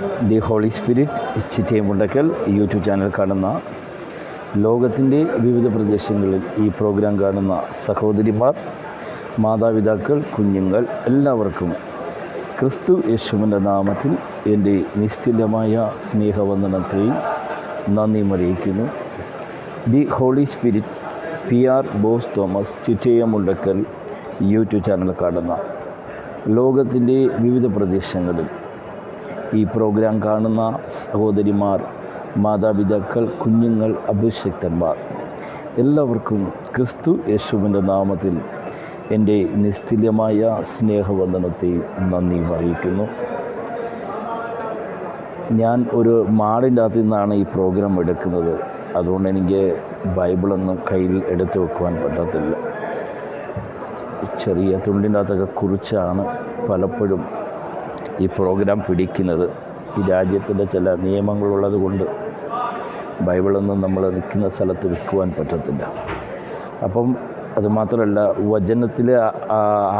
The Holy Spirit Chittayam Mundakkal YouTube channel കാണുന്ന ലോകത്തിന്റെ വിവിധ പ്രദേശങ്ങളിൽ ഈ പ്രോഗ്രാം കാണുന്ന സഹോദരിമാർ മാതാപിതാക്കൾ കുഞ്ഞുങ്ങൾ എല്ലാവർക്കും ക്രിസ്തു യേശുവിന്റെ നാമത്തിൽ എന്റെ നിശ്ചലമായ സ്നേഹവന്ദനത്തെയും നന്ദിയും അറിയിക്കുന്നു. The Holy Spirit P R Bose Thomas Chittayam Mundakkal YouTube channel കാണുന്ന ലോകത്തിന്റെ വിവിധ പ്രദേശങ്ങളിൽ ഈ പ്രോഗ്രാം കാണുന്ന സഹോദരിമാർ മാതാപിതാക്കൾ കുഞ്ഞുങ്ങൾ അഭിഷക്തന്മാർ എല്ലാവർക്കും ക്രിസ്തു യേശുവിന്റെ നാമത്തിൽ എന്റെ നിസ്തുല്യമായ സ്നേഹവന്ദനത്തെ നന്ദി അറിയിക്കുന്നു. ഞാൻ ഒരു മാടിന്റെ അകത്തു നിന്നാണ് ഈ പ്രോഗ്രാം എടുക്കുന്നത്. അതുകൊണ്ട് എനിക്ക് ബൈബിളൊന്നും കയ്യിൽ എടുത്തു വെക്കുവാൻ പറ്റത്തില്ല. ചെറിയ തുണ്ടിന്റെ അകത്തൊക്കെ കുറിച്ചാണ് പലപ്പോഴും ഈ പ്രോഗ്രാം പിടിക്കുന്നത്. ഈ രാജ്യത്തിന്റെ ചില നിയമങ്ങളുള്ളത് കൊണ്ട് ബൈബിളൊന്നും നമ്മൾ നിൽക്കുന്ന സ്ഥലത്ത് വിൽക്കുവാൻ പറ്റത്തില്ല. അപ്പം അതുമാത്രമല്ല വചനത്തിൽ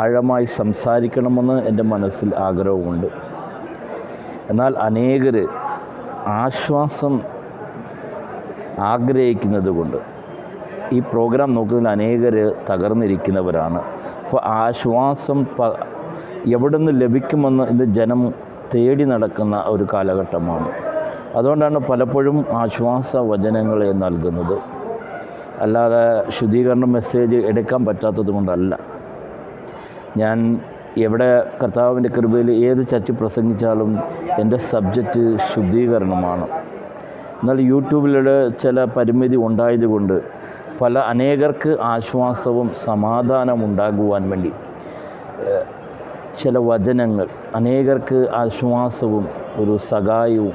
ആഴമായി സംസാരിക്കണമെന്ന് എന്റെ മനസ്സിൽ ആഗ്രഹമുണ്ട്. എന്നാൽ അനേകർ ആശ്വാസം ആഗ്രഹിക്കുന്നത് കൊണ്ട് ഈ പ്രോഗ്രാം നോക്കുന്നതിൽ അനേകർ തകർന്നിരിക്കുന്നവരാണ്. അപ്പോൾ ആശ്വാസം പ എവിടെ നിന്ന് ലഭിക്കുമെന്ന് ഇത് ജനം തേടി നടക്കുന്ന ഒരു കാലഘട്ടമാണ്. അതുകൊണ്ടാണ് പലപ്പോഴും ആശ്വാസ വചനങ്ങളെ നൽകുന്നത്. അല്ലാതെ ശുദ്ധീകരണ മെസ്സേജ് എടുക്കാൻ പറ്റാത്തത് കൊണ്ടല്ല. ഞാൻ എവിടെ കർത്താവിന്റെ കൃപയിൽ ഏത് ചർച്ച പ്രസംഗിച്ചാലും എന്റെ സബ്ജക്റ്റ് ശുദ്ധീകരണമാണ്. എന്നാൽ യൂട്യൂബിലൂടെ ചില പരിമിതി ഉണ്ടായതുകൊണ്ട് പല അനേകർക്ക് ആശ്വാസവും സമാധാനം ഉണ്ടാകുവാൻ വേണ്ടി ചില വചനങ്ങൾ. അനേകർക്ക് ആശ്വാസവും ഒരു സഹായവും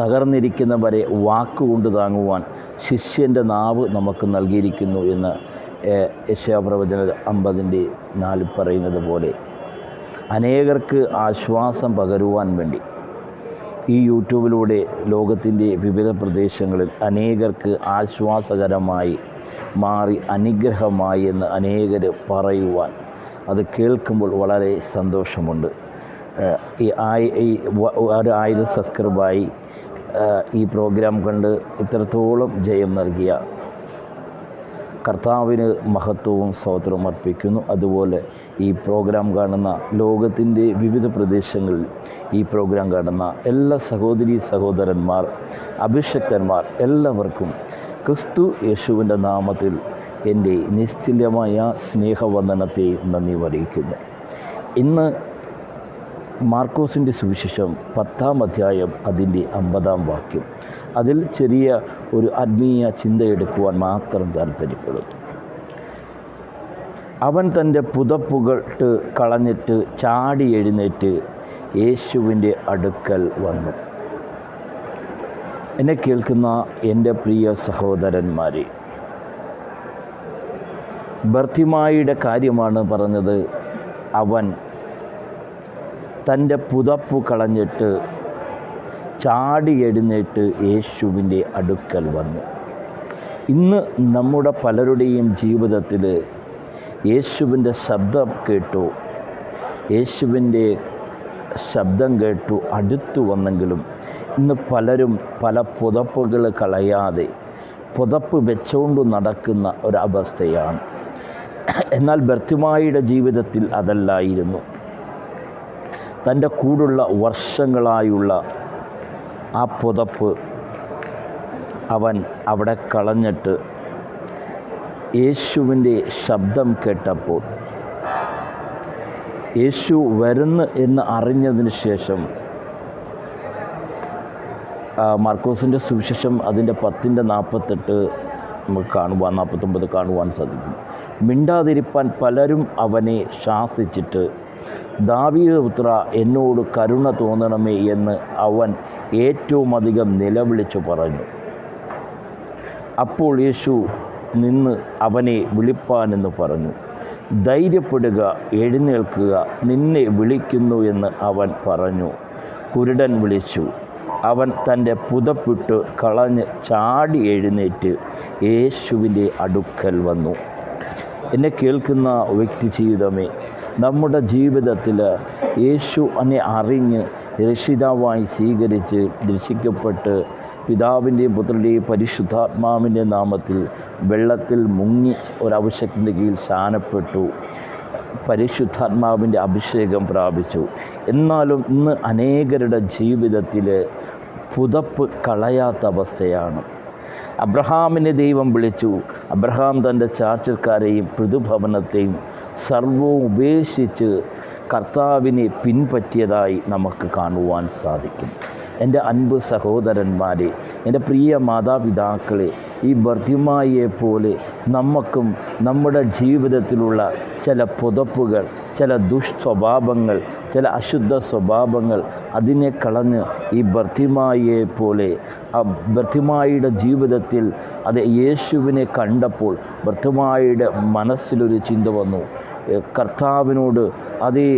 തകർന്നിരിക്കുന്നവരെ വാക്കുകൊണ്ട് താങ്ങുവാൻ ശിഷ്യന്റെ നാവ് നമുക്ക് നൽകിയിരിക്കുന്നു എന്ന് യശാപ്രവചന അമ്പതിന്റെ നാലിൽ പറയുന്നത് പോലെ. അനേകർക്ക് ആശ്വാസം പകരുവാൻ വേണ്ടി. ഈ യൂട്യൂബിലൂടെ ലോകത്തിന്റെ വിവിധ പ്രദേശങ്ങളിൽ അനേകർക്ക് ആശ്വാസകരമായി മാറി അനുഗ്രഹമായി എന്ന് അനേകർ പറയുവാൻ അത് കേൾക്കുമ്പോൾ വളരെ സന്തോഷമുണ്ട്. ഈ ആയി ഈ ഒരു ആയിരം സബ്സ്ക്രൈബായി ഈ പ്രോഗ്രാം കണ്ട് ഇത്രത്തോളം ജയം നൽകിയ കർത്താവിന് മഹത്വവും സ്തോത്രവും അർപ്പിക്കുന്നു. അതുപോലെ ഈ പ്രോഗ്രാം കാണുന്ന ലോകത്തിന്റെ വിവിധ പ്രദേശങ്ങളിൽ ഈ പ്രോഗ്രാം കാണുന്ന എല്ലാ സഹോദരി സഹോദരന്മാർ അഭിഷക്തന്മാർ എല്ലാവർക്കും ക്രിസ്തു യേശുവിന്റെ നാമത്തിൽ എന്റെ നിശ്ചല്യമായ സ്നേഹവന്ദനത്തെ നന്ദി അറിയിക്കുന്നു. ഇന്ന് മാർക്കോസിന്റെ സുവിശേഷം പത്താം അധ്യായം അതിന്റെ അമ്പതാം വാക്യം. അതിൽ ചെറിയ ഒരു ആത്മീയ ചിന്തയെടുക്കുവാൻ മാത്രം താല്പര്യപ്പെടുന്നു. അവൻ തന്റെ പുതപ്പുകട്ട് കളഞ്ഞിട്ട് ചാടി എഴുന്നേറ്റ് യേശുവിന്റെ അടുക്കൽ വന്നു. എന്നെ കേൾക്കുന്ന എന്റെ പ്രിയ സഹോദരന്മാരെ ഭർത്തിമായിയുടെ കാര്യമാണ് പറഞ്ഞത്. അവൻ തന്റെ പുതപ്പ് കളഞ്ഞിട്ട് ചാടി എഴുന്നേറ്റ് യേശുവിന്റെ അടുക്കൽ വന്നു. ഇന്ന് നമ്മുടെ പലരുടെയും ജീവിതത്തിൽ യേശുവിന്റെ ശബ്ദം കേട്ടു. യേശുവിന്റെ ശബ്ദം കേട്ടു. അടുത്തു വന്നെങ്കിലും ഇന്ന് പലരും പല പുതപ്പുകൾ കളയാതെ പുതപ്പ് വെച്ചുകൊണ്ട് നടക്കുന്ന ഒരവസ്ഥയാണ്. എന്നാൽ ബർത്തിമായിയുടെ ജീവിതത്തിൽ അതല്ലായിരുന്നു. തന്റെ കൂടുള്ള വർഷങ്ങളായുള്ള ആ പുതപ്പ് അവൻ അവിടെ കളഞ്ഞിട്ട് യേശുവിന്റെ ശബ്ദം കേട്ടപ്പോൾ യേശു വരുന്നു എന്ന് അറിഞ്ഞതിന് ശേഷം മാർക്കോസിന്റെ സുവിശേഷം അതിന്റെ പത്തിന്റെ നാൽപ്പത്തെട്ട് നമുക്ക് കാണുവാൻ നാൽപ്പത്തൊമ്പത് കാണുവാൻ സാധിക്കും. മിണ്ടാതിരിപ്പാൻ പലരും അവനെ ശാസിച്ചിട്ട് ദാവീദപുത്ര എന്നോട് കരുണ തോന്നണമേ എന്ന് അവൻ ഏറ്റവും അധികം നിലവിളിച്ചു പറഞ്ഞു. അപ്പോൾ യേശു നിന്ന് അവനെ വിളിപ്പാനെന്ന് പറഞ്ഞു. ധൈര്യപ്പെടുക എഴുന്നേൽക്കുക നിന്നെ വിളിക്കുന്നു എന്ന് അവൻ പറഞ്ഞു. കുരുടൻ വിളിച്ചു. അവൻ തന്റെ പുതപ്പിട്ട് കളഞ്ഞ് ചാടി എഴുന്നേറ്റ് യേശുവിന്റെ അടുക്കൽ വന്നു. എന്നെ കേൾക്കുന്ന വ്യക്തി ജീവിതമേ നമ്മുടെ ജീവിതത്തിൽ യേശു എന്നെ അറിഞ്ഞ് രക്ഷിതാവായി സ്വീകരിച്ച് രക്ഷിക്കപ്പെട്ട് പിതാവിന്റെയും പുത്രന്റെയും പരിശുദ്ധാത്മാവിന്റെ നാമത്തിൽ വെള്ളത്തിൽ മുങ്ങി ഒരവശ്യത്തിന്റെ കീഴിൽ ശാനപ്പെട്ടു. പരിശുദ്ധാത്മാവിന്റെ അഭിഷേകം പ്രാപിച്ചു. എന്നാലും ഇന്ന് അനേകരുടെ ജീവിതത്തിൽ പുതപ്പ് കളയാത്ത അവസ്ഥയാണ്. അബ്രഹാമിനെ ദൈവം വിളിച്ചു. അബ്രഹാം തന്റെ ചാർച്ചക്കാരെയും പൃഥുഭവനത്തെയും സർവവും ഉപേക്ഷിച്ച് കർത്താവിനെ പിൻപറ്റിയതായി നമുക്ക് കാണുവാൻ സാധിക്കും. എന്റെ അൻപ് സഹോദരന്മാരെ എന്റെ പ്രിയ മാതാപിതാക്കളെ ഈ ബർദ്ധിമായെ പോലെ നമുക്കും നമ്മുടെ ജീവിതത്തിലുള്ള ചില പുതപ്പുകൾ ചില ദുഷ്സ്വഭാവങ്ങൾ ചില അശുദ്ധ സ്വഭാവങ്ങൾ അതിനെ കളഞ്ഞ് ഈ ബർത്തിമായെ പോലെ ആ ബർത്തിമായിയുടെ ജീവിതത്തിൽ അത് യേശുവിനെ കണ്ടപ്പോൾ ബർത്തിമായിയുടെ മനസ്സിലൊരു ചിന്ത വന്നു. കർത്താവിനോട് അതേ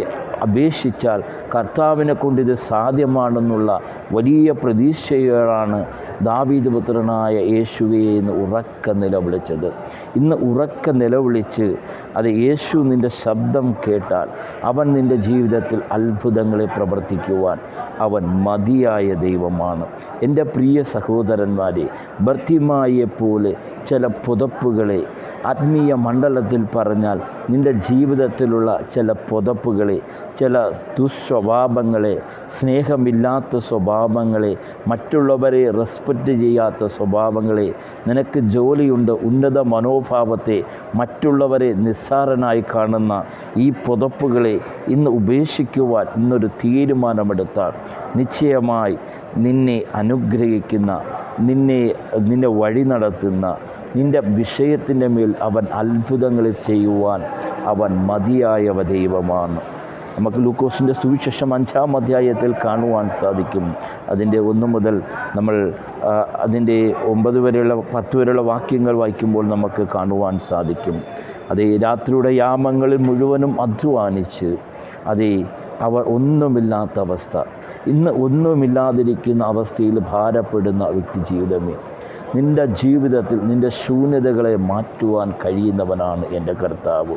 അപേക്ഷിച്ചാൽ കർത്താവിനെ കൊണ്ട് ഇത് സാധ്യമാണെന്നുള്ള വലിയ പ്രതീക്ഷയോടാണ് ദാവീദ് പുത്രനായ യേശുവേ എന്ന് ഉറക്ക നിലവിളിച്ചത് ഇന്ന് ഉറക്ക നിലവിളിച്ച് അത് യേശു നിന്റെ ശബ്ദം കേട്ടാൽ അവൻ നിന്റെ ജീവിതത്തിൽ അത്ഭുതങ്ങളെ പ്രവർത്തിക്കുവാൻ അവൻ മതിയായ ദൈവമാണ്. എന്റെ പ്രിയ സഹോദരന്മാരെ ഭർത്തിമായെ പോലെ ചില പുതപ്പുകളെ ആത്മീയ മണ്ഡലത്തിൽ പറഞ്ഞാൽ നിന്റെ ജീവിതത്തിലുള്ള ചില പുതപ്പുകളെ ചില ദുസ്വഭാവങ്ങളെ സ്നേഹമില്ലാത്ത സ്വഭാവങ്ങളെ മറ്റുള്ളവരെ റെസ്പെക്റ്റ് ചെയ്യാത്ത സ്വഭാവങ്ങളെ നിനക്ക് ജോലിയുണ്ട് ഉന്നത മനോഭാവത്തെ മറ്റുള്ളവരെ നിസ്സാരനായി കാണുന്ന ഈ പുതപ്പുകളെ ഇന്ന് ഉപേക്ഷിക്കുവാൻ ഇന്നൊരു തീരുമാനമെടുത്താൽ നിശ്ചയമായി നിന്നെ അനുഗ്രഹിക്കുന്ന നിന്നെ നിന്നെ വഴി നടത്തുന്ന നിന്റെ വിഷയത്തിന്റെ മേൽ അവൻ അത്ഭുതങ്ങൾ ചെയ്യുവാൻ അവൻ മതിയായവ ദൈവമാണ്. നമുക്ക് ലൂക്കോസിന്റെ സുവിശേഷം അഞ്ചാം അധ്യായത്തിൽ കാണുവാൻ സാധിക്കും. അതിന്റെ ഒന്ന് മുതൽ നമ്മൾ അതിന്റെ ഒമ്പത് വരെയുള്ള പത്ത് വരെയുള്ള വാക്യങ്ങൾ വായിക്കുമ്പോൾ നമുക്ക് കാണുവാൻ സാധിക്കും. അതേ രാത്രിയുടെ യാമങ്ങളിൽ മുഴുവനും അധ്വാനിച്ച് അതേ അവർ ഒന്നുമില്ലാത്ത അവസ്ഥ. ഇന്ന് ഒന്നുമില്ലാതിരിക്കുന്ന അവസ്ഥയിൽ ഭാരപ്പെടുന്ന വ്യക്തി ജീവിതമേ. നിന്റെ ജീവിതത്തിൽ നിന്റെ ശൂന്യതകളെ മാറ്റുവാൻ കഴിയുന്നവനാണ് എന്റെ കർത്താവ്.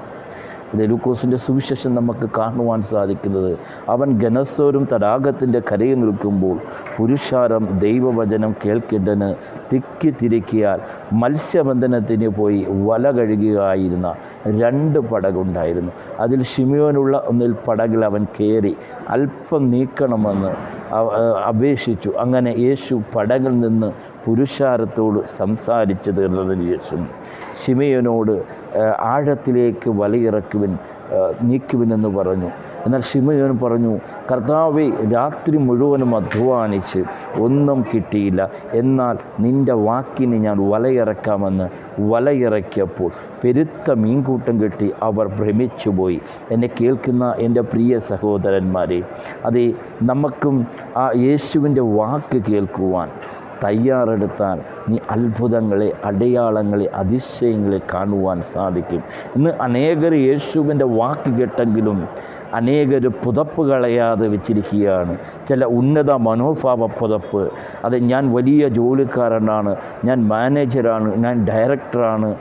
ലൂക്കോസിന്റെ സുവിശേഷം നമുക്ക് കാണുവാൻ സാധിക്കുന്നത്. അവൻ ഗനസ്വരും തടാകത്തിന്റെ കരയിൽ നിൽക്കുമ്പോൾ പുരുഷാരം ദൈവവചനം കേൾക്കേണ്ടതിന് തിക്കി തിരിക്കിയാൽ മത്സ്യബന്ധനത്തിന് പോയി വല കഴുകുകയായിരുന്ന രണ്ട് പടകുണ്ടായിരുന്നു. അതിൽ ഷിമിയോനുള്ള ഒന്നിൽ പടകിൽ അവൻ കയറി അല്പം നീക്കണമെന്ന് അപേക്ഷിച്ചു. അങ്ങനെ യേശു പടകിൽ നിന്ന് പുരുഷാരത്തോട് സംസാരിച്ചു തീർന്നതിന് ശേഷം ശിമയനോട് ആഴത്തിലേക്ക് വലയിറക്കുവിൻ നീക്കുവിനെന്ന് പറഞ്ഞു. എന്നാൽ ഷിമയോൻ പറഞ്ഞു കർത്താവെ രാത്രി മുഴുവനും അധ്വാനിച്ച് ഒന്നും കിട്ടിയില്ല. എന്നാൽ നിന്റെ വാക്കിനെ ഞാൻ വലയിറക്കാമെന്ന് വലയിറക്കിയപ്പോൾ പെരുത്ത മീൻകൂട്ടം കിട്ടി അവർ ഭ്രമിച്ചുപോയി. എന്നെ കേൾക്കുന്ന എന്റെ പ്രിയ സഹോദരന്മാരെ അതേ നമുക്കും ആ യേശുവിന്റെ വാക്ക് കേൾക്കുവാൻ തയ്യാറെടുത്താൽ നീ അത്ഭുതങ്ങളെ അടയാളങ്ങളെ അതിശയങ്ങളെ കാണുവാൻ സാധിക്കും. ഇന്ന് അനേകർ യേശുവിന്റെ വാക്ക് കേട്ടെങ്കിലും അനേകർ പുതപ്പ് കളയാതെ വെച്ചിരിക്കുകയാണ്. ചില ഉന്നത മനോഭാവ പുതപ്പ്. അത് ഞാൻ വലിയ ജോലിക്കാരനാണ് ഞാൻ മാനേജറാണ് ഞാൻ ഡയറക്ടറാണ്.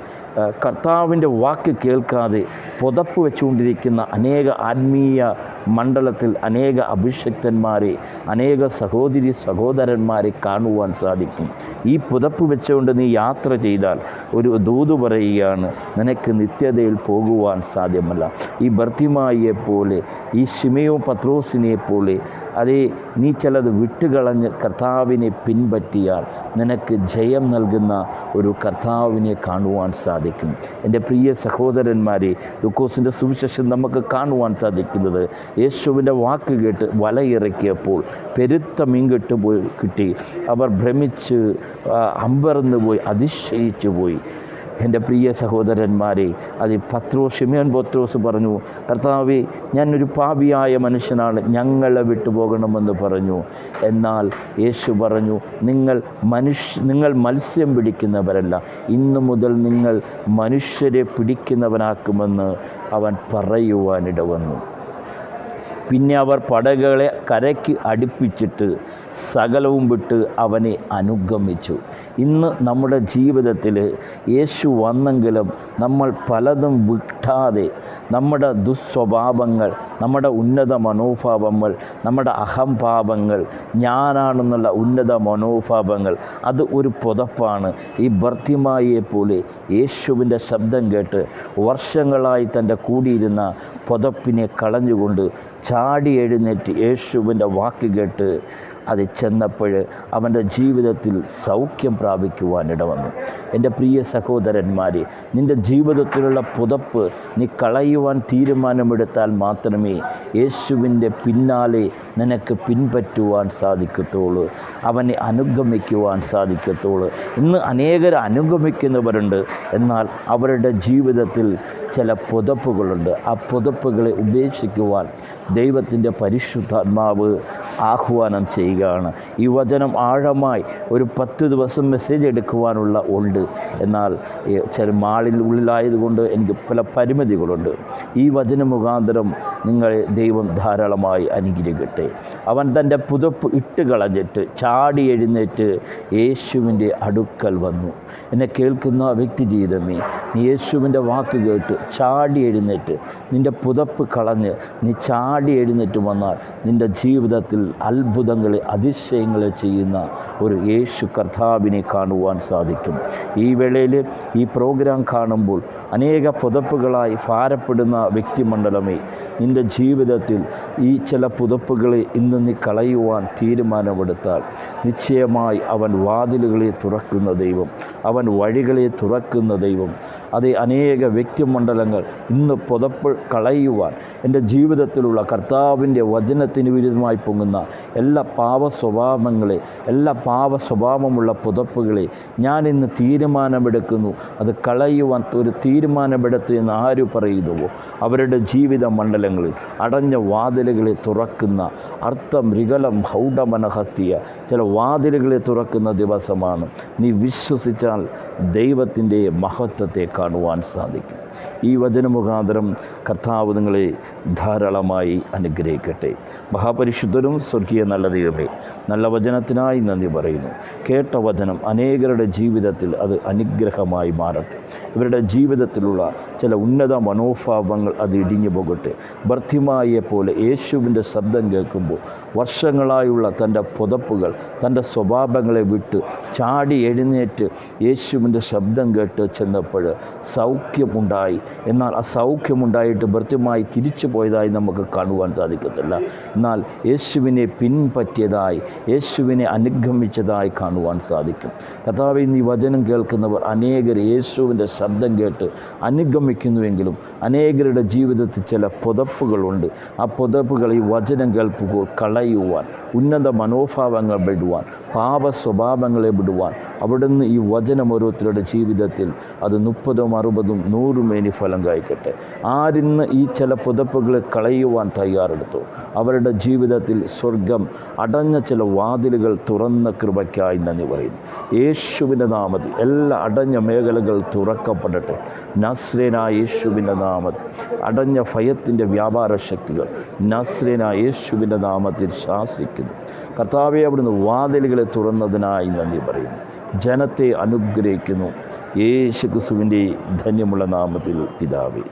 കർത്താവിന്റെ വാക്ക് കേൾക്കാതെ പുതപ്പ് വെച്ചുകൊണ്ടിരിക്കുന്ന അനേക ആത്മീയ മണ്ഡലത്തിൽ അനേക അഭിഷക്തന്മാരെ അനേക സഹോദരി സഹോദരന്മാരെ കാണുവാൻ സാധിക്കും. ഈ പുതപ്പ് വെച്ചുകൊണ്ട് നീ യാത്ര ചെയ്താൽ ഒരു ദൂത് പറയുകയാണ് നിനക്ക് നിത്യതയിൽ പോകുവാൻ സാധ്യമല്ല. ഈ ഭർത്തിമായിയെ പോലെ ഈ ഷിമയോ പത്രോസിനെ പോലെ അതേ നീ ചിലത് വിട്ടുകളഞ്ഞ് കർത്താവിനെ പിൻപറ്റിയാൽ നിനക്ക് ജയം നൽകുന്ന ഒരു കർത്താവിനെ കാണുവാൻ സാധിക്കും. എന്റെ പ്രിയ സഹോദരന്മാരെ ലുക്കോസിന്റെ സുവിശേഷം നമുക്ക് കാണുവാൻ സാധിക്കുന്നത് യേശുവിന്റെ വാക്ക് കേട്ട് വലയിറക്കിയപ്പോൾ പെരുത്ത മീൻകെട്ട് പോയി കിട്ടി. അവർ ഭ്രമിച്ച് അമ്പറന്ന് പോയി അതിശയിച്ചു പോയി എന്റെ പ്രിയ സഹോദരന്മാരെ അത് പത്രോ ഷിമിയൻ പത്രോസ് പറഞ്ഞു കർത്താവെ ഞാനൊരു പാപിയായ മനുഷ്യനാണ് ഞങ്ങളെ വിട്ടുപോകണമെന്ന് പറഞ്ഞു. എന്നാൽ യേശു പറഞ്ഞു നിങ്ങൾ മനുഷ്യ നിങ്ങൾ മത്സ്യം പിടിക്കുന്നവരല്ല ഇന്നു മുതൽ നിങ്ങൾ മനുഷ്യരെ പിടിക്കുന്നവനാക്കുമെന്ന് അവൻ പറയുവാനിട വന്നു. പിന്നെ അവർ പടകളെ കരയ്ക്ക് അടുപ്പിച്ചിട്ട് സകലവും വിട്ട് അവനെ അനുഗമിച്ചു. ഇന്ന് നമ്മുടെ ജീവിതത്തിൽ യേശു വന്നെങ്കിലും നമ്മൾ പലതും വിട്ടാതെ നമ്മുടെ ദുസ്വഭാവങ്ങൾ നമ്മുടെ ഉന്നത മനോഭാവങ്ങൾ നമ്മുടെ അഹംഭാവങ്ങൾ ഞാനാണെന്നുള്ള ഉന്നത മനോഭാവങ്ങൾ അത് ഒരു പുതപ്പാണ്. ഈ ഭർത്തിമായെ പോലെ യേശുവിന്റെ ശബ്ദം കേട്ട് വർഷങ്ങളായി തന്റെ കൂടിയിരുന്ന പുതപ്പിനെ കളഞ്ഞുകൊണ്ട് ചാടി എഴുന്നേറ്റ് യേശുവിന്റെ വാക്ക് കേട്ട് അത് ചെന്നപ്പോൾ അവന്റെ ജീവിതത്തിൽ സൗഖ്യം പ്രാപിക്കുവാൻ ഇടവന്നു. എന്റെ പ്രിയ സഹോദരന്മാരെ നിന്റെ ജീവിതത്തിലുള്ള പുതപ്പ് നീ കളയുവാൻ തീരുമാനമെടുത്താൽ മാത്രമേ യേശുവിന്റെ പിന്നാലെ നിനക്ക് പിൻപറ്റുവാൻ സാധിക്കത്തുള്ളൂ. അവനെ അനുഗമിക്കുവാൻ സാധിക്കത്തുള്ളൂ. ഇന്ന് അനേകർ അനുഗമിക്കുന്നവരുണ്ട്. എന്നാൽ അവരുടെ ജീവിതത്തിൽ ചില പുതപ്പുകളുണ്ട്. ആ പുതപ്പുകളെ ഉപേക്ഷിക്കുവാൻ ദൈവത്തിന്റെ പരിശുദ്ധാത്മാവ് ആഹ്വാനം ചെയ്യുകയാണ്. ഈ വചനം ആഴമായി ഒരു പത്ത് ദിവസം മെസ്സേജ് എടുക്കുവാനുള്ള ഉണ്ട്. എന്നാൽ ചില മാളിൽ ഉള്ളിലായതുകൊണ്ട് എനിക്ക് പല പരിമിതികളുണ്ട്. ഈ വചന മുഖാന്തരം നിങ്ങളെ ദൈവം ധാരാളമായി അനുഗ്രഹിക്കട്ടെ. അവൻ തന്റെ പുതപ്പ് ഇട്ട് കളഞ്ഞിട്ട് ചാടി എഴുന്നേറ്റ് യേശുവിന്റെ അടുക്കൽ വന്നു. എന്നെ കേൾക്കുന്ന വ്യക്തി ജീവിതമേ നീ യേശുവിന്റെ വാക്ക് കേട്ട് ചാടി എഴുന്നേറ്റ് നിന്റെ പുതപ്പ് കളഞ്ഞ് നീ ചാടി എഴുന്നേറ്റ് വന്നാൽ നിന്റെ ജീവിതത്തിൽ അത്ഭുതങ്ങളെ അതിശയങ്ങളെ ചെയ്യുന്ന ഒരു യേശു കർത്താവിനെ കാണുവാൻ സാധിക്കും. ഈ വേളയിൽ ഈ പ്രോഗ്രാം കാണുമ്പോൾ അനേക പുതപ്പുകളായി ഭാരപ്പെടുന്ന വ്യക്തിമണ്ഡലമേ നിന്റെ ജീവിതത്തിൽ ഈ ചില പുതപ്പുകളെ ഇന്ന് നീ കളയുവാൻ തീരുമാനമെടുത്താൽ നിശ്ചയമായി അവൻ വാതിലുകളെ തുറക്കുന്ന ദൈവം അവൻ വഴികളെ തുറക്കുന്ന ദൈവം അതേ അനേക വ്യക്തിമണ്ഡലങ്ങൾ ഇന്ന് പുതപ്പ് കളയുവാൻ എന്റെ ജീവിതത്തിലുള്ള കർത്താവിന്റെ വചനത്തിന് വിരുദ്ധമായി പൊങ്ങുന്ന എല്ലാ പാവ സ്വഭാവങ്ങളെ എല്ലാ പാവ സ്വഭാവമുള്ള പുതപ്പുകളെ ഞാൻ ഇന്ന് തീരുമാനമെടുക്കുന്നു. അത് കളയുവാൻ ഒരു തീരുമാനമെടുത്തു എന്ന് ആര് പറയുന്നുവോ? അവരുടെ ജീവിത മണ്ഡലങ്ങളിൽ അടഞ്ഞ വാതിലുകളെ തുറക്കുന്ന അർത്ഥം രികലം ഹൗഡമനഹത്തിയ ചില വാതിലുകളെ തുറക്കുന്ന ദിവസമാണ്. നീ വിശ്വസിച്ചാൽ ദൈവത്തിന്റെ മഹത്വത്തെ കാണുവാൻ സാധിക്കും. ഈ വചനമുഖാന്തരം കർത്താവ് നിങ്ങളെ ധാരാളമായി അനുഗ്രഹിക്കട്ടെ. മഹാപരിശുദ്ധരും സ്വർഗീയ നല്ല ദൈവമേ നല്ല വചനത്തിനായി നന്ദി പറയുന്നു. കേട്ട വചനം അനേകരുടെ ജീവിതത്തിൽ അത് അനുഗ്രഹമായി മാറട്ടെ. ഇവരുടെ ജീവിതത്തിലുള്ള ചില ഉന്നത മനോഭാവങ്ങൾ അത് ഇടിഞ്ഞു പോകട്ടെ. ഭർത്തിമായെ പോലെ യേശുവിന്റെ ശബ്ദം കേൾക്കുമ്പോൾ വർഷങ്ങളായുള്ള തന്റെ പുതപ്പുകൾ തന്റെ സ്വഭാവങ്ങളെ വിട്ട് ചാടി എഴുന്നേറ്റ് യേശുവിന്റെ ശബ്ദം കേട്ട് ചെന്നപ്പോൾ സൗഖ്യമുണ്ടായി. എന്നാൽ ആ സൗഖ്യമുണ്ടായിട്ട് ഭൃത്യമായി തിരിച്ചു പോയതായി നമുക്ക് കാണുവാൻ സാധിക്കത്തില്ല. എന്നാൽ യേശുവിനെ പിൻപറ്റിയതായി യേശുവിനെ അനുഗമിച്ചതായി കാണുവാൻ സാധിക്കും. കഥാവ് ഈ വചനം കേൾക്കുന്നവർ അനേകർ യേശുവിന്റെ ശബ്ദം കേട്ട് അനുഗമിക്കുന്നുവെങ്കിലും അനേകരുടെ ജീവിതത്തിൽ ചില പുതപ്പുകളുണ്ട്. ആ പുതപ്പുകൾ ഈ വചനം കേൾപ്പുക കളയുവാൻ ഉന്നത മനോഭാവങ്ങൾ വിടുവാൻ പാപ സ്വഭാവങ്ങളെ വിടുവാൻ. അവിടുന്ന് ഈ വചനം ഓരോരുത്തരുടെ ജീവിതത്തിൽ അത് മുപ്പതും അറുപതും നൂറും മേനി ഫലം കായ്ക്കട്ടെ. ആരിന്ന് ഈ ചില പുതപ്പുകളെ കളയുവാൻ തയ്യാറെടുത്തു? അവരുടെ ജീവിതത്തിൽ സ്വർഗം അടഞ്ഞ ചില വാതിലുകൾ തുറന്ന കൃപയ്ക്കായി നന്ദി പറയുന്നു. യേശുവിന്റെ നാമത്തിൽ എല്ലാ അടഞ്ഞ മേഖലകൾ തുറക്കപ്പെടട്ടെ. നസ്രേന യേശുവിന്റെ നാമത്തിൽ അടഞ്ഞ ഭയത്തിന്റെ വ്യാപാര ശക്തികൾ നസ്രേന യേശുവിന്റെ നാമത്തിൽ ശാസിക്കുന്നു. കർത്താവെ അവിടുന്ന് വാതിലുകളെ തുറന്നതിനായി നന്ദി പറയുന്നു. ജനത്തെ അനുഗ്രഹിക്കുന്നു. യേശു ക്രിസ്തുവിന്റെ ധന്യമുള്ള നാമത്തിൽ പിതാവേ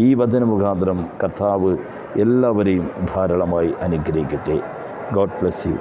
ഈ വചന മുഖാന്തരം കർത്താവ് എല്ലാവരെയും ധാരാളമായി അനുഗ്രഹിക്കട്ടെ. God bless you